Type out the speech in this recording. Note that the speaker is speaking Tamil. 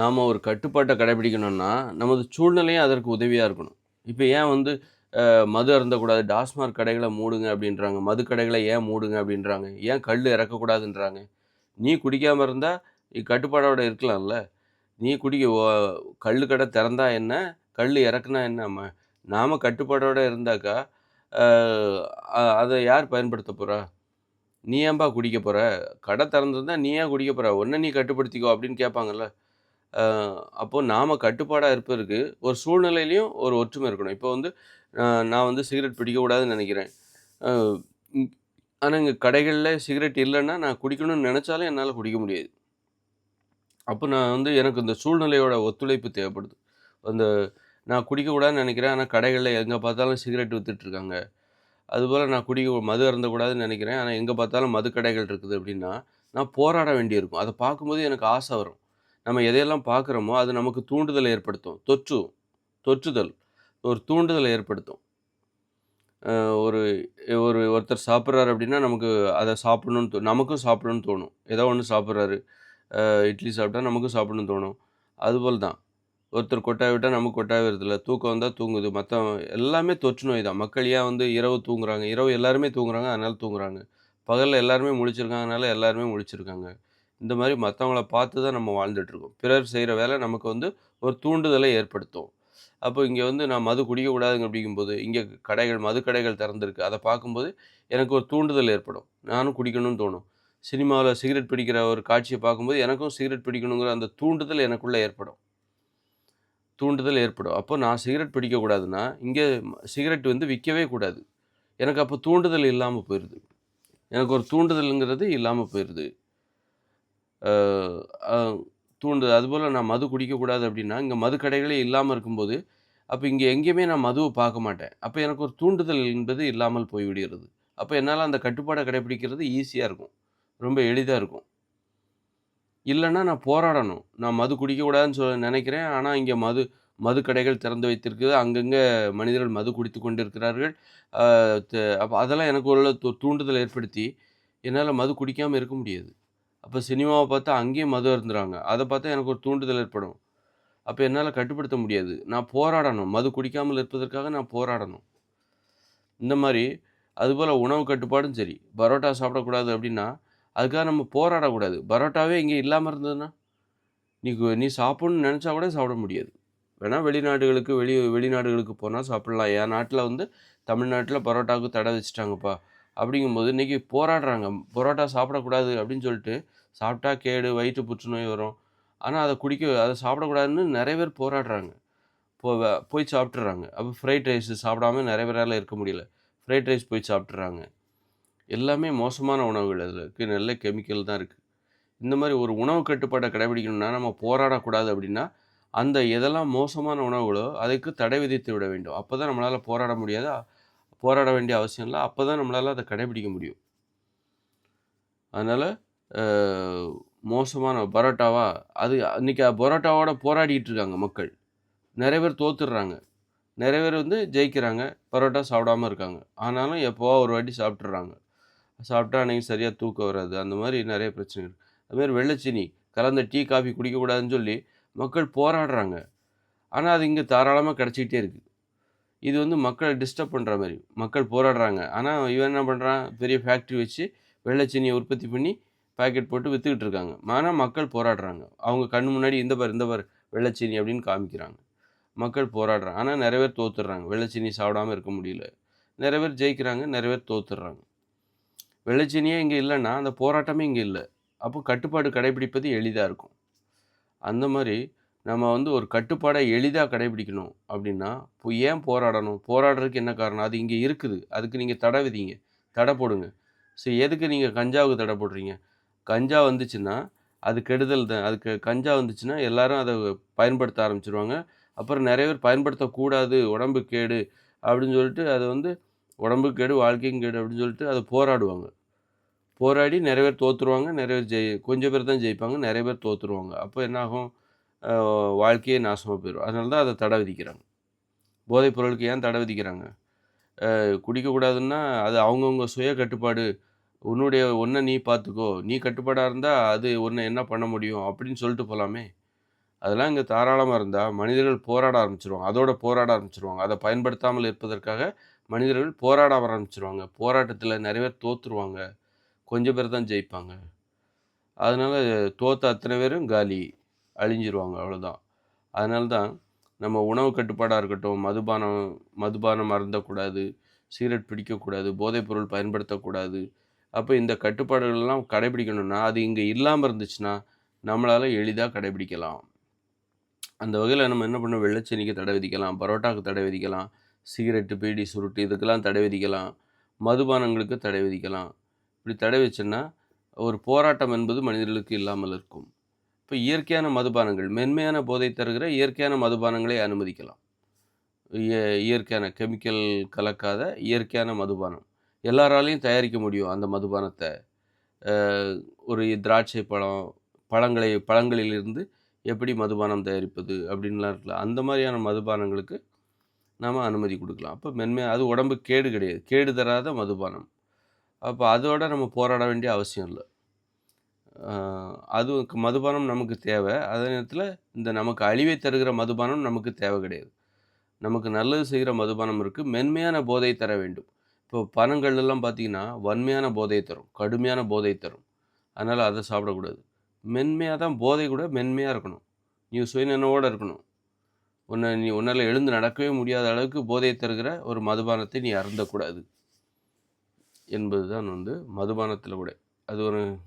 நாம் ஒரு கட்டுப்பாட்டை கடைபிடிக்கணும்னா நமது சூழ்நிலையும் அதற்கு உதவியாக இருக்கணும். இப்போ ஏன் வந்து மது அருந்தக்கூடாது டாஸ்மார்க் கடைகளை மூடுங்க அப்படின்றாங்க மது கடைகளை ஏன் மூடுங்க அப்படின்றாங்க ஏன் கல் இறக்கக்கூடாதுன்றாங்க. நீ குடிக்காமல் இருந்தால் கட்டுப்பாடோட இருக்கலாம்ல. நீ குடிக்க ஓ- கடை திறந்தா என்ன கல் இறக்குனா என்ன நாம் கட்டுப்பாடோடு கட்டுப்பாடோட இருந்தாக்கா அதை யார் பயன்படுத்த போகிறா நீ ஏன்பா குடிக்க போகிற கடை திறந்திருந்தா நீ ஏன் குடிக்க போற? ஒன்றை நீ கட்டுப்படுத்திக்கோ அப்படின்னு கேட்பாங்கல்ல. அப்போது நாம் கட்டுப்பாடாக கட்டுப்பாடாக இருப்பதற்கு ஒரு சூழ்நிலையிலையும் ஒரு ஒற்றுமை இருக்கணும். இப்போ வந்து நான் வந்து சிகரெட் பிடிக்கக்கூடாதுன்னு நினைக்கிறேன். ஆனால் இங்கே கடைகளில் சிகரெட் இல்லைன்னா நான் குடிக்கணும்னு நினச்சாலும் என்னால் குடிக்க முடியாது. அப்போ நான் வந்து எனக்கு இந்த சூழ்நிலையோட ஒத்துழைப்பு தேவைப்படுது. அந்த நான் குடிக்கக்கூடாதுன்னு நினைக்கிறேன். ஆனால் கடைகளில் எங்கே பார்த்தாலும் சிகரெட் வித்துட்ருக்காங்க. அதுபோல் நான் குடிக்க மது அருந்தக்கூடாதுன்னு நினைக்கிறேன். ஆனால் எங்கே பார்த்தாலும் மது கடைகள் இருக்குது அப்படின்னா நான் போராட வேண்டியிருக்கும். அதை பார்க்கும்போது எனக்கு ஆசை வரும். நம்ம எதையெல்லாம் பார்க்குறோமோ அது நமக்கு தூண்டுதலை ஏற்படுத்தும். தொற்று தொற்றுதல் ஒரு தூண்டுதலை ஏற்படுத்தும். ஒரு ஒரு ஒருத்தர் சாப்பிட்றாரு அப்படின்னா நமக்கு அதை சாப்பிடணும்னு தோ நமக்கும் சாப்பிடணும்னு தோணும். ஏதோ ஒன்று சாப்பிட்றாரு. இட்லி சாப்பிட்டா நமக்கும் சாப்பிடணும்னு தோணும். அதுபோல் தான். ஒருத்தர் கொட்டாய் விட்டால் நமக்கு கொட்டாய் வருதில்ல தூக்கம் வந்தால் தூங்குது. மற்ற எல்லாமே தொற்று நோய் தான். மக்கள் ஏன் வந்து இரவு தூங்குறாங்க? இரவு எல்லாருமே தூங்குறாங்க. அதனால தூங்குறாங்க. பகலில் எல்லாருமே முழிச்சிருக்காங்கனால எல்லாருமே முழிச்சிருக்காங்க. இந்த மாதிரி மற்றவங்கள பார்த்து தான் நம்ம வாழ்ந்துட்டுருக்கோம். பிறர் செய்கிற வேலை நமக்கு வந்து ஒரு தூண்டுதலை ஏற்படுத்தும். அப்போ இங்கே வந்து நான் மது குடிக்கக்கூடாதுங்க அப்படிங்கும்போது இங்கே கடைகள் மது கடைகள் திறந்திருக்கு. அதை பார்க்கும்போது எனக்கு ஒரு தூண்டுதல் ஏற்படும். நானும் குடிக்கணும்னு தோணும். சினிமாவில் சிகரெட் பிடிக்கிற ஒரு காட்சியை பார்க்கும்போது எனக்கும் சிகரெட் பிடிக்கணுங்கிற அந்த தூண்டுதல் எனக்குள்ளே ஏற்படும். தூண்டுதல் ஏற்படும். அப்போ நான் சிகரெட் பிடிக்கக்கூடாதுன்னா இங்கே சிகரெட் வந்து விற்கவே கூடாது. எனக்கு அப்போ தூண்டுதல் இல்லாமல் போயிடுது எனக்கு ஒரு தூண்டுதலுங்கிறது இல்லாமல் போயிடுது தூண்டுது. தூண்டுதல் அதுபோல் நான் மது குடிக்கக்கூடாது அப்படின்னா இங்கே மது கடைகளே இல்லாமல் இருக்கும்போது அப்போ இங்கே எங்கேயுமே நான் மதுவை பார்க்க மாட்டேன். அப்போ எனக்கு ஒரு தூண்டுதல் என்பது இல்லாமல் போய்விடுகிறது. அப்போ என்னால் அந்த கட்டுப்பாடை கடைபிடிக்கிறது ஈஸியாக இருக்கும். ரொம்ப எளிதாக இருக்கும். இல்லைன்னா நான் போராடணும். நான் மது குடிக்கக்கூடாதுன்னு சொல்ல நினைக்கிறேன். ஆனால் இங்கே மது மது கடைகள் திறந்து வைத்திருக்குது. அங்கங்கே மனிதர்கள் மது குடித்து கொண்டிருக்கிறார்கள். அப்போ அதெல்லாம் எனக்கு ஒரு தூ- தூண்டுதல் ஏற்படுத்தி என்னால் மது குடிக்காமல் இருக்க முடியாது. அப்போ சினிமாவை பார்த்தா அங்கேயும் மது இருந்துறாங்க அதை பார்த்தா எனக்கு ஒரு தூண்டுதல் ஏற்படும். அப்போ என்னால் கட்டுப்படுத்த முடியாது. நான் போராடணும். மது குடிக்காமல் இருப்பதற்காக நான் போராடணும். இந்த மாதிரி அதுபோல் உணவு கட்டுப்பாடும் சரி. பரோட்டா சாப்பிடக்கூடாது அப்படின்னா அதுக்காக நம்ம போராடக்கூடாது. பரோட்டாவே இங்கே இல்லாமல் இருந்ததுன்னா நீ நீ சாப்பிட்ணுன்னு நினச்சா கூட சாப்பிட முடியாது. வேணால் வெளிநாடுகளுக்கு வெளி வெளிநாடுகளுக்கு போனால் சாப்பிட்லாம். என் நாட்டில் வந்து தமிழ்நாட்டில் பரோட்டாவுக்கு தடை வச்சுட்டாங்கப்பா. அப்படிங்கும்போது இன்றைக்கி போராடுறாங்க. பரோட்டா சாப்பிடக்கூடாது அப்படின்னு சொல்லிட்டு சாப்பிட்டா கேடு வயிற்று புற்றுநோய் வரும். ஆனால் அதை குடிக்க அதை சாப்பிடக்கூடாதுன்னு நிறைய பேர் போராடுறாங்க. போ போய் சாப்பிட்றாங்க அப்போ ஃப்ரைட் ரைஸ் சாப்பிடாம நிறைய பேரால் இருக்க முடியல. ஃப்ரைட் ரைஸ் போய் சாப்பிட்றாங்க எல்லாமே மோசமான உணவுகள் அதில் இருக்குது நல்ல கெமிக்கல் தான் இருக்குது இந்த மாதிரி ஒரு உணவு கட்டுப்பாட்டை கடைபிடிக்கணும்னா நம்ம போராடக்கூடாது அப்படின்னா அந்த எதெல்லாம் மோசமான உணவுகளோ அதுக்கு தடை விதித்து விட வேண்டும். அப்போ தான் நம்மளால் போராட முடியாது? போராட வேண்டிய அவசியம் இல்லை. அப்போ தான் நம்மளால் அதை கடைபிடிக்க முடியும். அதனால் மோசமான பரோட்டாவா அது அன்றைக்கி பரோட்டாவோட போராடிக்கிட்டு இருக்காங்க மக்கள். நிறைய பேர் தோத்துடுறாங்க. நிறைய பேர் வந்து ஜெயிக்கிறாங்க. பரோட்டா சாப்பிடாம இருக்காங்க. ஆனாலும் எப்போவா ஒரு வாட்டி சாப்பிட்றாங்க சாப்பிட்டா அன்றைக்கி சரியாக தூக்கம் வராது. அந்த மாதிரி நிறைய பிரச்சனை இருக்குது அதுமாதிரி வெள்ளைச்சீனி கலந்த டீ காஃபி குடிக்கக்கூடாதுன்னு சொல்லி மக்கள் போராடுறாங்க. ஆனால் அது இங்கே தாராளமாக கிடச்சிக்கிட்டே இருக்குது இது வந்து மக்களை டிஸ்டர்ப் பண்ணுற மாதிரி. மக்கள் போராடுறாங்க. ஆனால் இவன் என்ன பண்ணுறான் பெரிய ஃபேக்ட்ரி வச்சு வெள்ளைச்சீனியை உற்பத்தி பண்ணி பாக்கெட் போட்டு விற்றுக்கிட்டு இருக்காங்க. ஆனால் மக்கள் போராடுறாங்க. அவங்க கண்ணு முன்னாடி இந்த பார் இந்த பார் வெள்ளைச்சீனி அப்படின்னு காமிக்கிறாங்க. மக்கள் போராடுறாங்க. ஆனால் நிறைய பேர் தோத்துடுறாங்க. வெள்ளைச்சீனி சாப்பிடாம இருக்க முடியல. நிறைய பேர் ஜெயிக்கிறாங்க. நிறைய பேர் தோத்துடுறாங்க. வெள்ளைச்சீனியே இங்கே இல்லைன்னா அந்த போராட்டமே இங்கே இல்லை. அப்போ கட்டுப்பாடு கடைபிடிப்பது எளிதாக இருக்கும். அந்த மாதிரி நம்ம வந்து ஒரு கட்டுப்பாடை எளிதாக கடைபிடிக்கணும் அப்படின்னா இப்போ ஏன் போராடணும்? போராடுறதுக்கு என்ன காரணம்? அது இங்கே இருக்குது. அதுக்கு நீங்கள் தடை விதிங்க. தடை போடுங்க. ஸோ எதுக்கு நீங்கள் கஞ்சாவுக்கு தடை போடுறீங்க? கஞ்சா வந்துச்சுன்னா அது கெடுதல் தான். அதுக்கு கஞ்சா வந்துச்சுன்னா எல்லாரும் அதை பயன்படுத்த ஆரம்பிச்சிருவாங்க. அப்புறம் நிறைய பேர் பயன்படுத்தக்கூடாது. உடம்பு கேடு அப்படின்னு சொல்லிட்டு அதை வந்து உடம்புக்கு கேடு வாழ்க்கையும் கேடு அப்படின்னு சொல்லிட்டு அதை போராடுவாங்க. போராடி நிறைய பேர் தோற்றுருவாங்க நிறைய பேர் ஜெயி கொஞ்சம் பேர் தான் ஜெயிப்பாங்க. நிறைய பேர் தோற்றுருவாங்க அப்போ என்ன ஆகும்? வாழ்க்கையே நாசமாக போயிடும் அதனால தான் அதை தடை விதிக்கிறாங்க. போதைப் பொருளுக்கு ஏன் தடை விதிக்கிறாங்க? குடிக்கக்கூடாதுன்னா அது அவங்கவுங்க சுய கட்டுப்பாடு உன்னுடைய ஒன்றை நீ பார்த்துக்கோ. நீ கட்டுப்பாடாக இருந்தால் அது ஒன்று என்ன பண்ண முடியும் அப்படின்னு சொல்லிட்டு போகலாமே அதெல்லாம் இங்கே தாராளமாக இருந்தால் மனிதர்கள் போராட ஆரம்பிச்சிருவாங்க. அதோட போராட ஆரம்பிச்சிருவாங்க. அதை பயன்படுத்தாமல் இருப்பதற்காக மனிதர்கள் போராட ஆரம்பிச்சிருவாங்க. போராட்டத்தில் நிறைய பேர் தோற்றுருவாங்க கொஞ்சம் பேர் தான் ஜெயிப்பாங்க. அதனால் தோற்ற அத்தனை பேரும் காலி. அழிஞ்சிருவாங்க அவ்வளோதான் அதனால தான் நம்ம உணவு கட்டுப்பாடாக இருக்கட்டும் மதுபானம் மதுபானம் அருந்தக்கூடாது சிகரெட் பிடிக்கக்கூடாது போதைப்பொருள் பயன்படுத்தக்கூடாது அப்போ இந்த கட்டுப்பாடுகள்லாம் கடைபிடிக்கணும்னா அது இங்கே இல்லாமல் இருந்துச்சுன்னா நம்மளால் எளிதாக கடைபிடிக்கலாம். அந்த வகையில் நம்ம என்ன பண்ணோம்? வெள்ளச்செனிக்கு தடை விதிக்கலாம் பரோட்டாவுக்கு தடை விதிக்கலாம் சிகரெட்டு பீடி சுருட்டு இதுக்கெல்லாம் தடை விதிக்கலாம் மதுபானங்களுக்கு தடை விதிக்கலாம். இப்படி தடை வச்சோன்னா ஒரு போராட்டம் என்பது மனிதர்களுக்கு இல்லாமல் இருக்கும். இப்போ இயற்கையான மதுபானங்கள் மென்மையான போதை தருகிற இயற்கையான மதுபானங்களை அனுமதிக்கலாம். இய- இயற்கையான கெமிக்கல் கலக்காத இயற்கையான மதுபானம். எல்லாராலையும் தயாரிக்க முடியும் அந்த மதுபானத்தை. ஒரு திராட்சை பழம் பழங்களை பழங்களிலிருந்து எப்படி மதுபானம் தயாரிப்பது அப்படின்லாம் இருக்கலாம் அந்த மாதிரியான மதுபானங்களுக்கு நாம் அனுமதி கொடுக்கலாம். அப்போ மென்மை அது உடம்பு கேடு கிடையாது. கேடு தராத மதுபானம். அப்போ அதோட நம்ம போராட வேண்டிய அவசியம் இல்லை. ஆஹ் மதுபானம் நமக்கு தேவை. அதே நேரத்தில் இந்த நமக்கு அழிவை தருகிற மதுபானம் நமக்கு தேவை கிடையாது. நமக்கு நல்லது செய்கிற மதுபானம் இருக்குது மென்மையான போதை தர வேண்டும். இப்போ பணங்கள்லாம் பார்த்திங்கன்னா வன்மையான போதை தரும். கடுமையான போதை தரும். அதனால் அதை சாப்பிடக்கூடாது. மென்மையாக தான் போதை கூட மென்மையாக இருக்கணும். நீ சுயநினைவோடு இருக்கணும். உன்னை நீ உன்னால் எழுந்து நடக்கவே முடியாத அளவுக்கு போதை தருகிற ஒரு மதுபானத்தை நீ அருந்தக்கூடாது. என்பது தான் வந்து மதுபானத்தில் கூட அது ஒரு